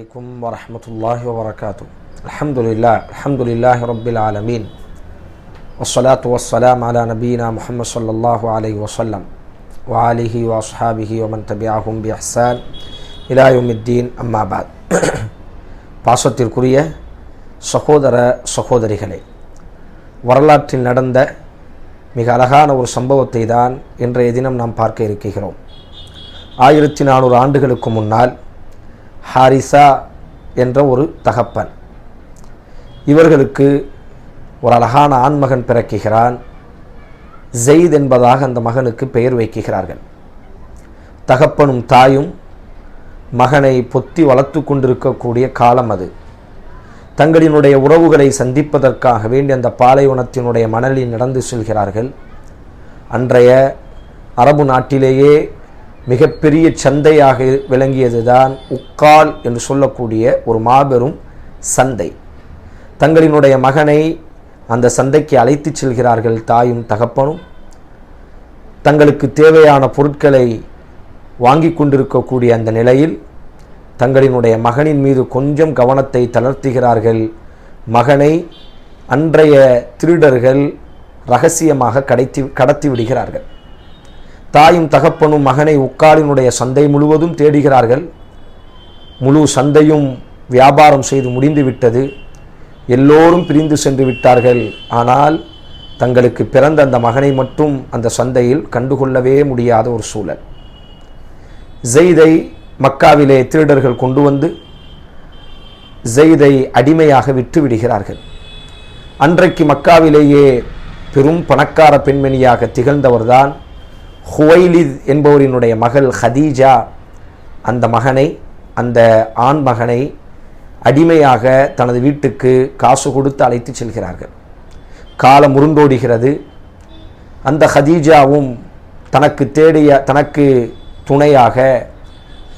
عليكم ورحمة الله وبركاته الحمد لله الحمد لله رب العالمين والصلاة والسلام على نبينا محمد صلى الله عليه وسلم وآله وأصحابه ومن تبعهم بإحسان إلى يوم الدين أما بعد பாசத்திற்குரிய சகோதர சகோதரிகளே வரலாற்றில் நடந்த மிக அழகான ஒரு சம்பவத்தை தான் இன்றைய தினம் நாம் பார்க்க இருக்கிறோம் ஆயிரத்தி நானூறு ஆண்டுகளுக்கு முன்னால் ஹாரிசா என்ற ஒரு தகப்பன். இவர்களுக்கு ஒரு அழகான ஆண்மகன் பிறக்குகிறான். ஜெயித் என்பதாக அந்த மகனுக்கு பெயர் வைக்கிறார்கள் தகப்பனும் தாயும் மகனை பொத்தி வளர்த்து கொண்டிருக்கக்கூடிய காலம் அது. தங்களினுடைய உறவுகளை சந்திப்பதற்காக வேண்டி அந்த பாலைவனத்தினுடைய மணலில் நடந்து செல்கிறார்கள். அன்றைய அரபு நாட்டிலேயே மிகப்பெரிய சந்தையாக விளங்கியதுதான் உக்கால் என்று சொல்லக்கூடிய ஒரு மாபெரும் சந்தை. தங்களினுடைய மகனை அந்த சந்தைக்கு அழைத்துச் செல்கிறார்கள் தாயும் தகப்பனும். தங்களுக்கு தேவையான பொருட்களை வாங்கி கொண்டிருக்கக்கூடிய அந்த நிலையில் தங்களினுடைய மகனின் மீது கொஞ்சம் கவனத்தை தளர்த்துகிறார்கள் மகனை அன்றைய திருடர்கள் ரகசியமாக கடத்தி கடத்தி விடுகிறார்கள் தாயும் தகப்பனும் மகனை உக்காலினுடைய சந்தை முழுவதும் தேடுகிறார்கள். முழு சந்தையும் வியாபாரம் செய்து முடிந்து விட்டது. எல்லோரும் பிரிந்து சென்று விட்டார்கள். ஆனால் தங்களுக்கு பிறந்த அந்த மகனை மட்டும் அந்த சந்தையில் கண்டுகொள்ளவே முடியாத ஒரு சூழல். ஜெய்தை மக்காவிலே திருடர்கள் கொண்டு வந்து ஜெய்தை அடிமையாக விட்டு விடுகிறார்கள். அன்றைக்கு மக்காவிலேயே பெரும் பணக்கார பெண்மணியாக திகழ்ந்தவர்தான் ஹுவைலித் என்பவரினுடைய மகள் ஹதீஜா அந்த மகனை அந்த ஆண் மகனை அடிமையாக தனது வீட்டுக்கு காசு கொடுத்து அழைத்து செல்கிறார்கள். காலம் உருண்டோடுகிறது. அந்த ஹதீஜாவும் தனக்கு தேடிய தனக்கு துணையாக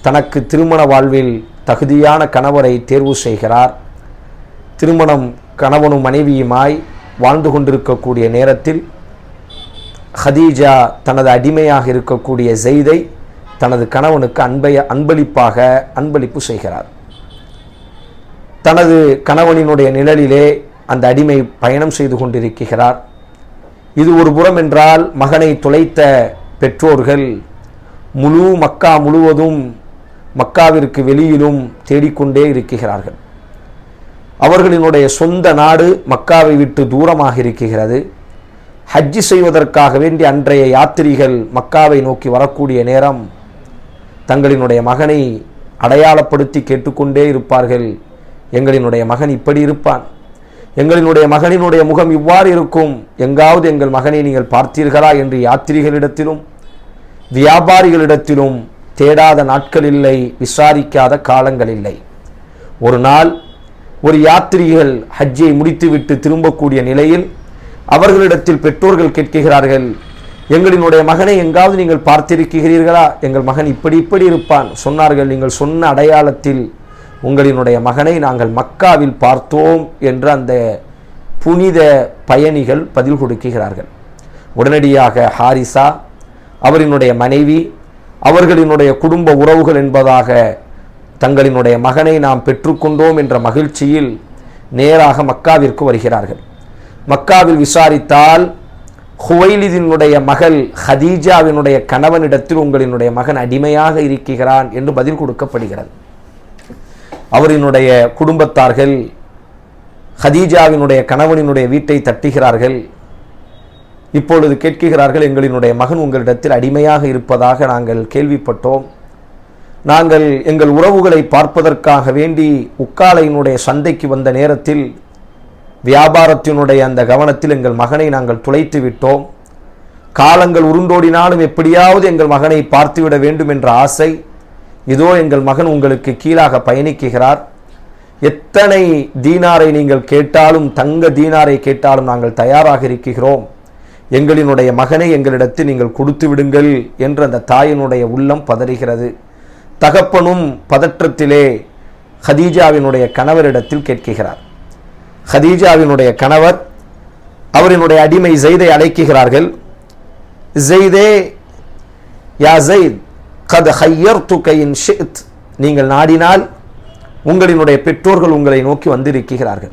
தனக்கு திருமண வாழ்வில் தகுதியான கணவரை தேர்வு செய்கிறார். திருமணம் கணவனும் மனைவியுமாய் வாழ்ந்து கொண்டிருக்கக்கூடிய நேரத்தில் ஹதீஜா தனது அடிமையாக இருக்கக்கூடிய ஜெய்தை தனது கணவனுக்கு அன்பைய அன்பளிப்பாக அன்பளிப்பு செய்கிறார். தனது கணவனினுடைய நிழலிலே அந்த அடிமை பயணம் செய்து கொண்டிருக்கிறார். இது ஒரு புறம் என்றால் மகனை துளைத்த பெற்றோர்கள் முழு மக்கா முழுவதும் மக்காவிற்கு வெளியிலும் தேடிக்கொண்டே இருக்கிறார்கள். அவர்களினுடைய சொந்த நாடு மக்காவை விட்டு தூரமாக இருக்கிறது. ஹஜ்ஜி செய்வதற்காக வேண்டி அன்றைய யாத்திரிகள் மக்காவை நோக்கி வரக்கூடிய நேரம் தங்களினுடைய மகனை அடையாளப்படுத்தி கேட்டுக்கொண்டே இருப்பார்கள். எங்களினுடைய மகன் இப்படி இருப்பான். எங்களினுடைய மகனினுடைய முகம் இவ்வாறு இருக்கும். எங்காவது எங்கள் மகனை நீங்கள் பார்த்தீர்களா என்று யாத்திரிகளிடத்திலும் வியாபாரிகளிடத்திலும் தேடாத நாட்கள் இல்லை விசாரிக்காத காலங்கள் இல்லை. ஒரு நாள் ஒரு யாத்திரிகள் ஹஜ்ஜை முடித்துவிட்டு திரும்பக்கூடிய நிலையில் அவர்களிடத்தில் பெற்றோர்கள் கேட்கிறார்கள் எங்களினுடைய மகனை எங்காவது நீங்கள் பார்த்திருக்கிறீர்களா? எங்கள் மகன் இப்படி இப்படி இருப்பான் சொன்னார்கள். நீங்கள் சொன்ன அடையாளத்தில் உங்களினுடைய மகனை நாங்கள் மக்காவில் பார்த்தோம் என்று அந்த புனித பயணிகள் பதில் கொடுக்கிறார்கள். உடனடியாக ஹாரிசா அவரினுடைய மனைவி அவர்களினுடைய குடும்ப உறவுகள் என்பதாக தங்களினுடைய மகனை நாம் பெற்றுக்கொண்டோம் என்ற மகிழ்ச்சியில் நேராக மக்காவிற்கு வருகிறார்கள். மக்காவில் விசாரித்தால் ஹுவைலிதினுடைய மகள் ஹதீஜாவினுடைய கணவனிடத்தில் உங்களினுடைய மகன் அடிமையாக இருக்கிறான் என்று பதில் கொடுக்கப்படுகிறது. அவரினுடைய குடும்பத்தார்கள் ஹதீஜாவினுடைய கணவனினுடைய வீட்டை தட்டுகிறார்கள். இப்பொழுது கேட்கிறார்கள் எங்களினுடைய மகன் உங்களிடத்தில் அடிமையாக இருப்பதாக நாங்கள் கேள்விப்பட்டோம். நாங்கள் எங்கள் உறவுகளை பார்ப்பதற்காக வேண்டி உக்காலையினுடைய சந்தைக்கு வந்த நேரத்தில் வியாபாரத்தினுடைய அந்த கவனத்தில் எங்கள் மகனை நாங்கள் துளைத்து விட்டோம். காலங்கள் உருண்டோடினாலும் எப்படியாவது எங்கள் மகனை பார்த்துவிட வேண்டும் என்ற ஆசை. இதோ எங்கள் மகன் உங்களுக்கு கீழாக பயணிக்குகிறார் எத்தனை தீனாரை நீங்கள் கேட்டாலும் தங்க தீனாரை கேட்டாலும் நாங்கள் தயாராக இருக்கிறோம். எங்களினுடைய மகனை எங்களிடத்தில் நீங்கள் கொடுத்து விடுங்கள் என்று அந்த தாயினுடைய உள்ளம் பதறுகிறது. தகப்பனும் பதற்றத்திலே ஹதீஜாவினுடைய கணவரிடத்தில் கேட்கிறார். ஹதீஜாவினுடைய கணவர் அவரினுடைய அடிமை ஜெய்தை அழைக்குகிறார்கள். ஜெய்தே யா ஜெயித் கத் ஹையர் துக்கையின் ஷித். நீங்கள் நாடினால் உங்களினுடைய பெற்றோர்கள் உங்களை நோக்கி வந்திருக்கிறார்கள்.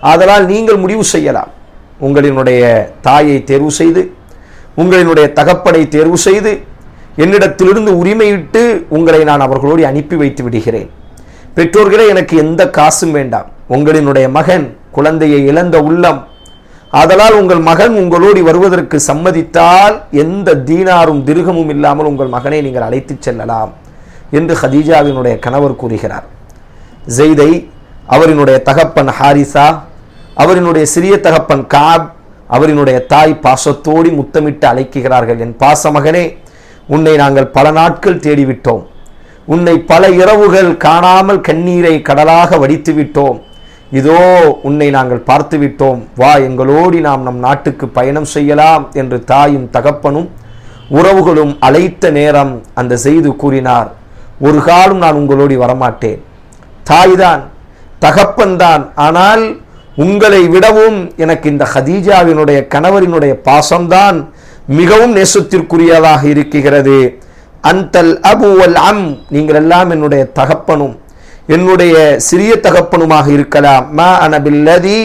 ஆதலால் நீங்கள் முடிவு செய்யலாம். உங்களினுடைய தாயை தேர்வு செய்து உங்களினுடைய தகப்பனை தேர்வு செய்து என்னிடத்திலிருந்து உரிமையிட்டு உங்களை நான் அவர்களோடு அனுப்பி வைத்து விடுகிறேன். பெற்றோர்களே எனக்கு எந்த காசும் வேண்டாம். உங்களினுடைய மகன் குழந்தையை இழந்த உள்ளம். ஆதலால் உங்கள் மகன் உங்களோடு வருவதற்கு சம்மதித்தால் எந்த தீனாரும் திருகமும் இல்லாமல் உங்கள் மகனை நீங்கள் அழைத்துச் செல்லலாம் என்று ஹதீஜாவினுடைய கணவர் கூறுகிறார். ஜெய்தை அவரினுடைய தகப்பன் ஹாரிசா அவரினுடைய சிறிய தகப்பன் காப் அவரினுடைய தாய் பாசத்தோடி முத்தமிட்டு அழைக்கிறார்கள். என் பாசமகனே உன்னை நாங்கள் பல நாட்கள் தேடிவிட்டோம். உன்னை பல இரவுகள் காணாமல் கண்ணீரை கடலாக வடித்து விட்டோம் இதோ உன்னை நாங்கள் பார்த்துவிட்டோம். வா எங்களோடி நாம் நம் நாட்டுக்கு பயணம் செய்யலாம் என்று தாயும் தகப்பனும் உறவுகளும் அழைத்த நேரம் அந்த செய்து கூறினார். ஒரு காலம் நான் உங்களோடி வரமாட்டேன். தாய்தான் தகப்பன்தான் ஆனால் உங்களை விடவும் எனக்கு இந்த ஹதீஜாவினுடைய கணவரினுடைய பாசம்தான் மிகவும் நேசத்திற்குரியதாக இருக்கிறது. அந்தல் அபுவல் அம் நீங்கள் எல்லாம் என்னுடைய தகப்பனும். என்னுடைய சிறிய தகப்பனுமாக இருக்கலாம். மா அனபில்லதி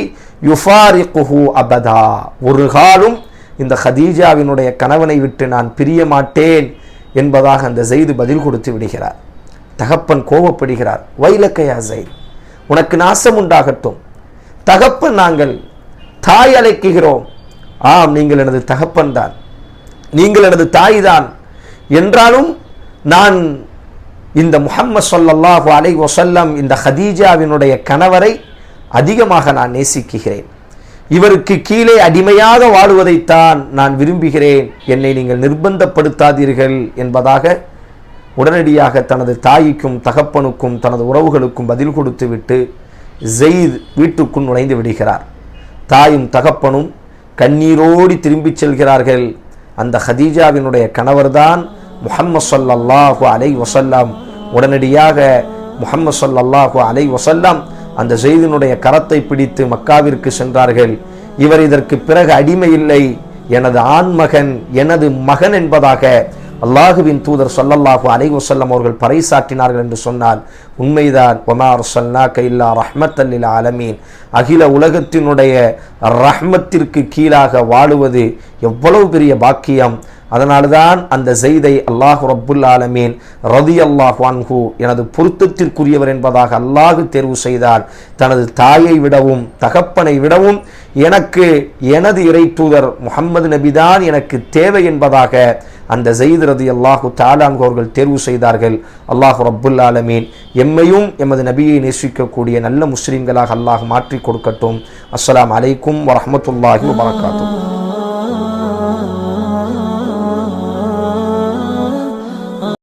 யுஃபாரிகுஹு அபதா. ஒரு காலும் இந்த ஹதீஜாவினுடைய கணவனை விட்டு நான் பிரிய மாட்டேன் என்பதாக அந்த ஜெய்து பதில் கொடுத்து விடுகிறார். தகப்பன் கோபப்படுகிறார். வைலக்கையா ஜெயித் உனக்கு நாசம் உண்டாகட்டும். தகப்பன் நாங்கள் தாய் அழைக்குகிறோம். ஆம் நீங்கள் எனது தகப்பன் தான். நீங்கள் எனது தாய் தான். என்றாலும் நான் இந்த முஹம்மது சொல்லல்லாஹு அலை வசல்லம் இந்த ஹதீஜாவினுடைய கணவரை அதிகமாக நான் நேசிக்குகிறேன் இவருக்கு கீழே அடிமையாக வாழுவதைத்தான் நான் விரும்புகிறேன். என்னை நீங்கள் நிர்பந்தப்படுத்தாதீர்கள் என்பதாக உடனடியாக தனது தாய்க்கும் தகப்பனுக்கும் தனது உறவுகளுக்கும் பதில் கொடுத்துவிட்டு ஜெயித் வீட்டுக்குள் நுழைந்து விடுகிறார். தாயும் தகப்பனும் கண்ணீரோடி திரும்பிச் செல்கிறார்கள். அந்த ஹதீஜாவினுடைய கணவர்தான் முஹம்மது சொல்லல்லாஹு அலை வசல்லாம் உடனடியாக முகமது ஸல்லல்லாஹு அலை வசல்லாம் அந்த செய்தினுடைய கரத்தை பிடித்து மக்காவிற்கு சென்றார்கள். இவர் இதற்கு பிறகு அடிமை இல்லை. எனது ஆண்மகன் எனது மகன் என்பதாக அல்லாஹுவின் தூதர் சொல்லல்லாஹு அலை வசல்லம் அவர்கள் பறைசாற்றினார்கள் என்று சொன்னால் உண்மைதான். ஒமார் சல்லா கைல்லா ரஹ்மத்தல்லில் ஆலமீன். அகில உலகத்தினுடைய ரஹ்மத்திற்கு கீழாக வாழுவது எவ்வளவு பெரிய பாக்கியம். அதனால்தான் அந்த செய்தை அல்லாஹ் ரப்புல் ஆலமீன் ரதி அல்லாஹ் வான்ஹூ எனது பொருத்தத்திற்குரியவர் என்பதாக அல்லாஹு தேர்வு செய்தால் தனது தாயை விடவும் தகப்பனை விடவும் எனக்கு எனது இறை தூதர் முகம்மது நபிதான் எனக்கு தேவை என்பதாக அந்த ஜெயித் ரதி அல்லாஹு தாலாங்கு அவர்கள் தேர்வு செய்தார்கள். அல்லாஹு ரப்புல் ஆலமீன் எம்மையும் எமது நபியை நேசிக்கக்கூடிய நல்ல முஸ்லீம்களாக அல்லாஹ் மாற்றி கொடுக்கட்டும். அஸ்லாம் அலைக்கும் வரமத்துல்லாஹி வபரகாத்துஹு.